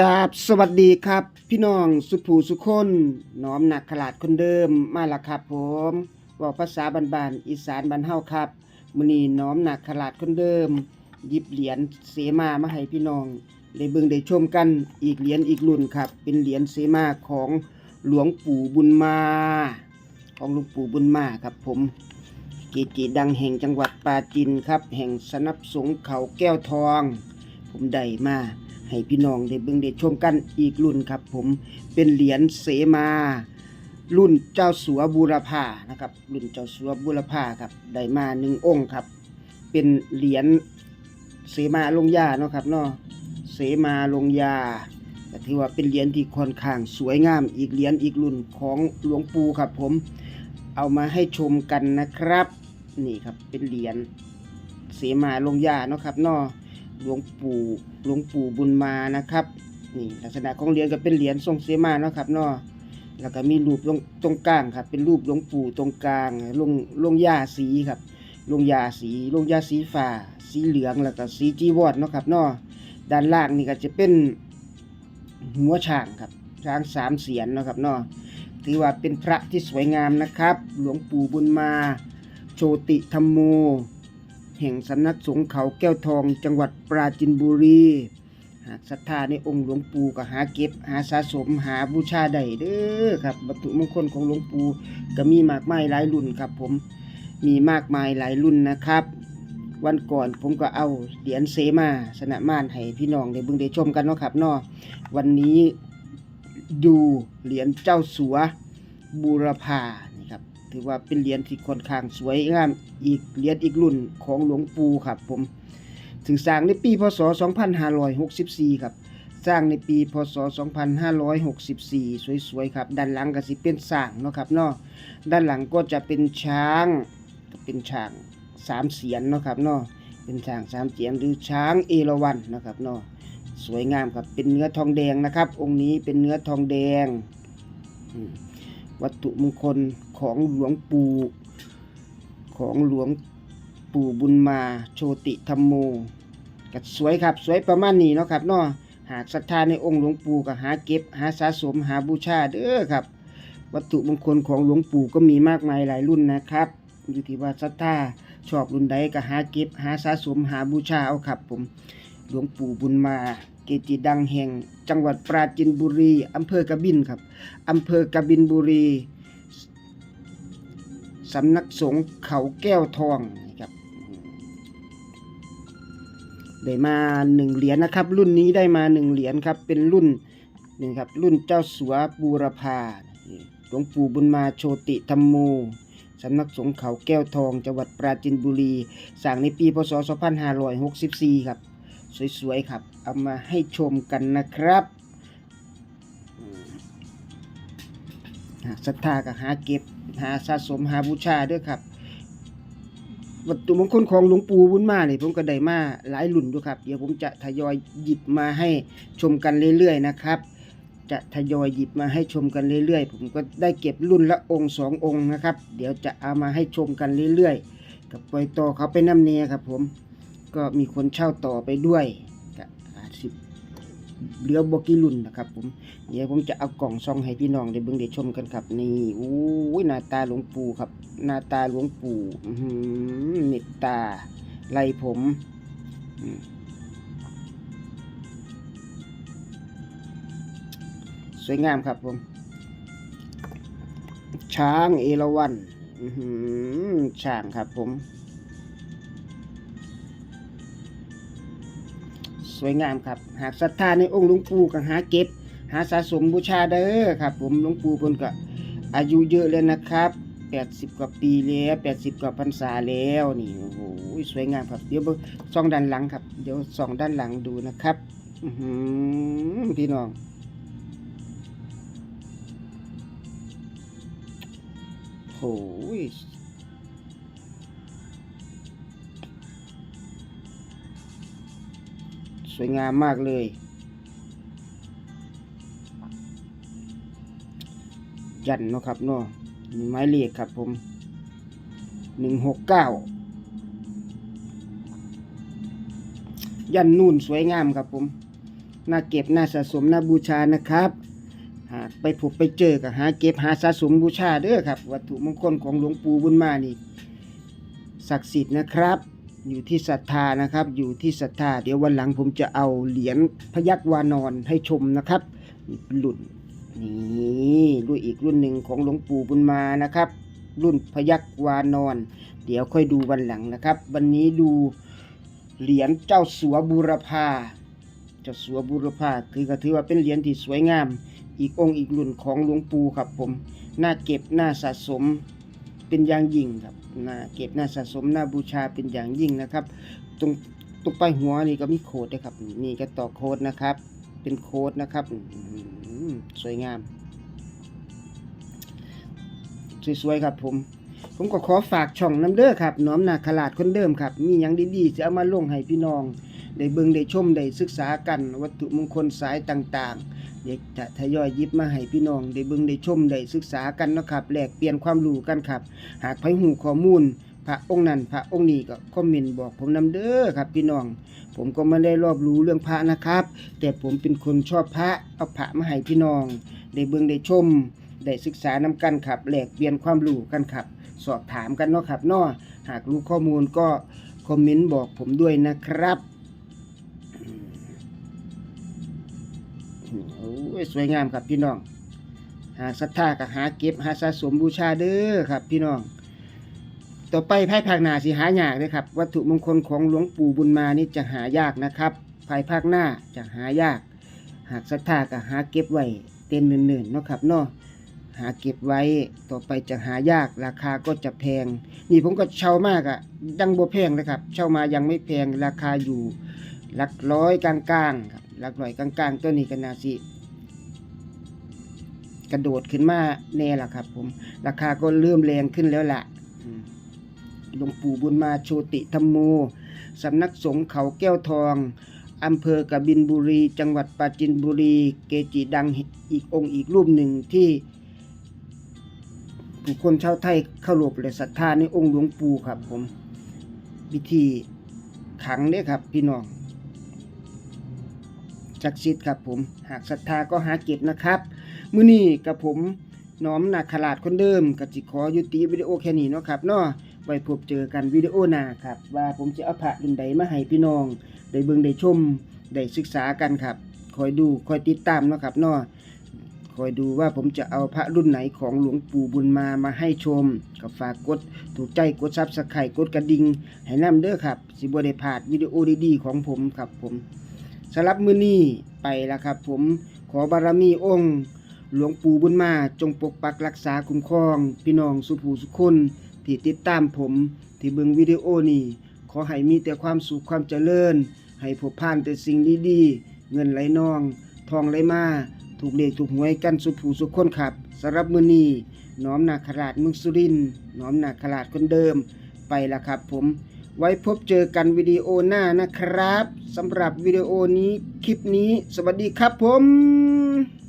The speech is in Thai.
กราบสวัสดีครับ พี่น้องสุภูสุคนน้อมหนักขลาดคนเดิมมาและครับผมว่าภาษาบ้านๆอีสานบ้านเฮาครับมื้อนี้น้อมหนักขลาดคนเดิมหยิบเหรียญเสมามาให้พี่น้องได้เบิ่งได้ชมกันอีกเหรียญอีกรุ่นครับ เป็นเหรียญเสมาของหลวงปู่บุญมา ของหลวงปู่บุญมาครับผมเกจิดังแห่งจังหวัดปราจีนครับ แห่งสนับสงเขาแก้วทอง ผมได้มา ให้พี่น้องได้เบิ่งได้ชมกันอีกรุ่นครับ ผมเป็นเหรียญเสมา รุ่นเจ้าสัวบูรพานะครับ รุ่นเจ้าสัวบูรพาครับได้มาหนึ่งองค์ครับ เป็นเหรียญเสมาลงยาเนาะครับเนาะเสมาลงยาก็ถือว่าเป็นเหรียญที่ค่อนข้างสวยงามอีกเหรียญอีกรุ่นของหลวงปู่ครับผมเอามาให้ชมกันนะครับ นี่ครับเป็นเหรียญเสมาลงยาเนาะครับเนาะ หลวงปู่หลวงปู่บุญมานะครับนี่ลักษณะของเหรียญก็เป็นเหรียญทรงเสมาเนาะครับเนาะแล้วก็มีรูปตรงตรงกลางครับ เป็นรูปหลวงปู่ตรงกลางลงลงยาสีครับลงยาสีลงยาสีฟ้าสีเหลืองแล้วก็สีจีวรเนาะครับเนาะด้านล่างนี่ก็จะเป็นหัวช้างครับช้างสามเสียนเนาะครับเนาะถือว่าเป็นพระที่สวยงามนะครับ หลวงปู่บุญมา โชติธรรมโม แห่งสำนักสงฆ์เขาแก้วทอง จังหวัดปราจินบุรี หากศรัทธาในองค์หลวงปู่ก็หาเก็บ หาสะสมหาบูชาได้เด้อครับวัตถุมงคลของหลวงปู่ก็มีมากมายหลายรุ่นครับผมมีมากมายหลายรุ่นนะครับ วันก่อนผมก็เอาเหรียญเซมาสนะม่านให้พี่น้องได้เบิ่งได้ชมกันเนาะครับเนาะวันนี้ดูเหรียญเจ้าสัวบูรพา ถือว่าเป็นเหรียญที่ค่อนข้างสวยงามอีกเหรียญอีกรุ่นของหลวงปู่ครับผมถึงสร้างในปีพศ 2564 ครับ สร้างในปีพศ 2564 สวยๆครับ ด้านหลังก็สิเป็นสร้างเนาะครับเนาะด้านหลังก็จะเป็นช้างเป็นช้างสามเสียนเนาะครับเนาะเป็นช้างสามเสียนหรือช้างเอราวัณนะครับเนาะสวยงามครับเป็นเนื้อทองแดงนะครับ องค์นี้เป็นเนื้อทองแดง วัตถุมงคล ของหลวงปู่ของหลวงปู่บุญมาโชติธรรมโมก็สวยครับ สวยประมาณนี้เนาะครับเนาะหากศรัทธาในองค์หลวงปู่ก็หาเก็บ หาสะสมหาบูชาเด้อครับ วัตถุมงคลของหลวงปู่ก็มีมากมายหลายรุ่นนะครับอยู่ที่ว่าศรัทธาชอบรุ่นใดก็หาเก็บ หาสะสมหาบูชาเอาครับ ผมหลวงปู่บุญมาเกจิดังแห่ง จังหวัดปราจินบุรีอำเภอกบินครับอำเภอกบินบุรี สำนักสงฆ์เขาแก้วทองนะครับได้มาหนึ่งเหรียญนะครับ รุ่นนี้ได้มาหนึ่งเหรียญครับ เป็นรุ่นนี่ครับรุ่นเจ้าสัวบูรพาหลวงปู่บุญมาโชติธรรมโมสำนักสงฆ์เขาแก้วทองจังหวัดปราจินบุรีสร้างในปีพศ 2564 ครับ สวยๆครับ เอามาให้ชมกันนะครับศรัทธาก็หาเก็บ หาสะสมหาบูชาด้วยครับวัตถุมงคลของหลวงปู่บุญมาเนี่ยผมก็ได้มาหลายรุ่นด้วยครับ เดี๋ยวผมจะทยอยหยิบมาให้ชมกันเรื่อยๆนะครับ จะทยอยหยิบมาให้ชมกันเรื่อยๆ ผมก็ได้เก็บรุ่นละองค์สององค์นะครับ เดี๋ยวจะเอามาให้ชมกันเรื่อยๆ กับปล่อยต่อเขาไปน้ำเนียครับผมก็มีคนเช่าต่อไปด้วย เหลือบกี่รุ่นนะครับผมเดี๋ยวผมจะเอากล่องซองให้พี่น้องได้เบิ่งได้ชมกันครับ นี่โอ้ยหน้าตาหลวงปู่ครับหน้าตาหลวงปู่เม็ดตาไหลผมสวยงามครับผม ช้างเอราวัณช้างครับผม สวยงามครับ หากศรัทธาในองค์หลวงปู่ก็หาเก็บ หาสะสมบูชาเด้อครับ ผมหลวงปู่เพิ่นก็อายุเยอะแล้วนะครับ80 กว่าปีแล้ว80 กว่าพรรษาแล้วนี่โอ้โหสวยงามครับเดี๋ยวส่องด้านหลังครับ เดี๋ยวส่องด้านหลังดูนะครับอื้อหือพี่น้องโอ้ย วยงามมากเลย ยันเนาะครับเนาะมีไม้เลขครับผมหนึ่งหกเก้ายันนู่นสวยงามครับผมน่าเก็บน่าสะสมน่าบูชานะครับหากไปพบไปเจอก็หาเก็บหาสะสมบูชาเด้อครับ วัตถุมงคลของหลวงปู่บุญมานี่ศักดิ์สิทธิ์นะครับ อยู่ที่ศรัทธานะครับ อยู่ที่ศรัทธา เดี๋ยววันหลังผมจะเอาเหรียญพยักวานอนให้ชมนะครับนี่เป็นรุ่นนี่รุ่นอีกรุ่นหนึ่งของหลวงปู่บุญมานะครับ รุ่นพยักวานอน เดี๋ยวค่อยดูวันหลังนะครับ วันนี้ดูเหรียญเจ้าสัวบูรพาเจ้าสัวบูรพาคือก็ถือว่าเป็นเหรียญที่สวยงาม อีกองค์อีกรุ่นของหลวงปู่ครับผมน่าเก็บน่าสะสม เป็นอย่างยิ่งครับน่าเก็บน่าสะสมน่าบูชาเป็นอย่างยิ่งนะครับ ตรงตรงปลายหัวนี่ก็มีโคดด้วยครับ นี่ก็ต่อโคดนะครับ เป็นโคดนะครับสวยงาม สวยๆครับผมผมก็ขอฝากช่องน้ำเด้อครับน้อมนาขลาดคนเดิมครับ มีอย่างดีๆจะเอามาลงให้พี่น้อง ได้เบิ่งได้ชมได้ศึกษากันวัตถุมงคลสายต่างๆเด็กจะทยอยยิบมาให้พี่น้องได้เบิ่งได้ชมได้ศึกษากันนะครับแลกเปลี่ยนความรู้กันครับ หากใครหูข้อมูลพระองค์นั้นพระองค์นี้ก็คอมเมนต์บอกผมนำเด้อครับพี่น้อง ผมก็ไม่ได้รอบรู้เรื่องพระนะครับ แต่ผมเป็นคนชอบพระเอาพระมาให้พี่น้อง ได้เบิ่งได้ชมได้ศึกษานำกันครับแลกเปลี่ยนความรู้กันครับ สอบถามกันเนาะครับเนาะหากรู้ข้อมูลก็คอมเมนต์บอกผมด้วยนะครับ โอ้ยสวยงามครับพี่น้อง หาศรัทธาก็หาเก็บหาสะสมบูชาเด้อครับ พี่น้อง ต่อไปภายภาคหน้าสิหายากเลยครับ วัตถุมงคลของหลวงปู่บุญมานี่จะหายากนะครับภายภาคหน้าจะหายาก หากศรัทธาก็หาเก็บไว้เต็มเนิ่นๆเนาะครับเนาะหาเก็บไว้ต่อไปจะหายากราคาก็จะแพง นี่ผมก็เช่ามากอะ่ะยังบ่แพงเลยครับ เช่ามายังไม่แพงราคาอยู่หลักร้อยกลางๆครับ หลักร้อยกลางๆ ตัวนี้ก็น่าสิ กระโดดขึ้นมาแน่ละครับ ผม ราคาก็เริ่มแรงขึ้นแล้วล่ะหลวงปู่บุญมาโชติธรรมโมสำนักสงฆ์เขาแก้วทองอำเภอกบินบุรี จังหวัดปราจินบุรี เกจิดังอีกองค์อีกรูปหนึ่งที่ผู้คนชาวไทยเข้ารบและศรัทธาในองค์หลวงปู่ครับผม วิธีขังเนี่ยครับพี่น้อง จักดิ์สิทธิ์ครับผมหากศรัทธาก็หาเก็บนะครับมื้อนี้กับผมน้อมนาขลาดคนเดิมกับจิขอยุติวิดีโอแค่นี้เนาะครับเนาะไว้พบเจอกันวิดีโอหน้าครับ ว่าผมจะเอาพระรุ่นใดมาให้พี่น้อง ได้เบิ่งได้ชม ได้ศึกษากันครับ คอยดูคอยติดตามเนาะครับเนาะคอยดูว่าผมจะเอาพระรุ่นไหนของหลวงปู่บุญมามาให้ชมก็ฝากกดถูกใจกดซับสไครต์กดกระดิ่งให้น้ำเด้อครับ สิบวได้พลาดวิดีโอดีๆของผมครับผม สำหรับมือนี้ไปแล้วครับ ผมขอบารมีองค์ หลวงปู่บุญมาจงปกปักรักษาคุ้มครอง พี่น้องสุภูสุคนที่ติดตามผมที่เบิ่งวิดีโอนี้ขอให้มีแต่ความสุขความเจริญ ให้พบผ่านแต่สิ่งดีๆเงินไหลนอง ทองไหลมาถูกเลขถูกหวยกันสุขผู้สุคนครับสำหรับมือนี้น้อมนาคราชเมืองสุรินน้อมนาคราชคนเดิมไปละครับผม ไว้พบเจอกันวิดีโอหน้านะครับสำหรับวิดีโอนี้คลิปนี้ สวัสดีครับผม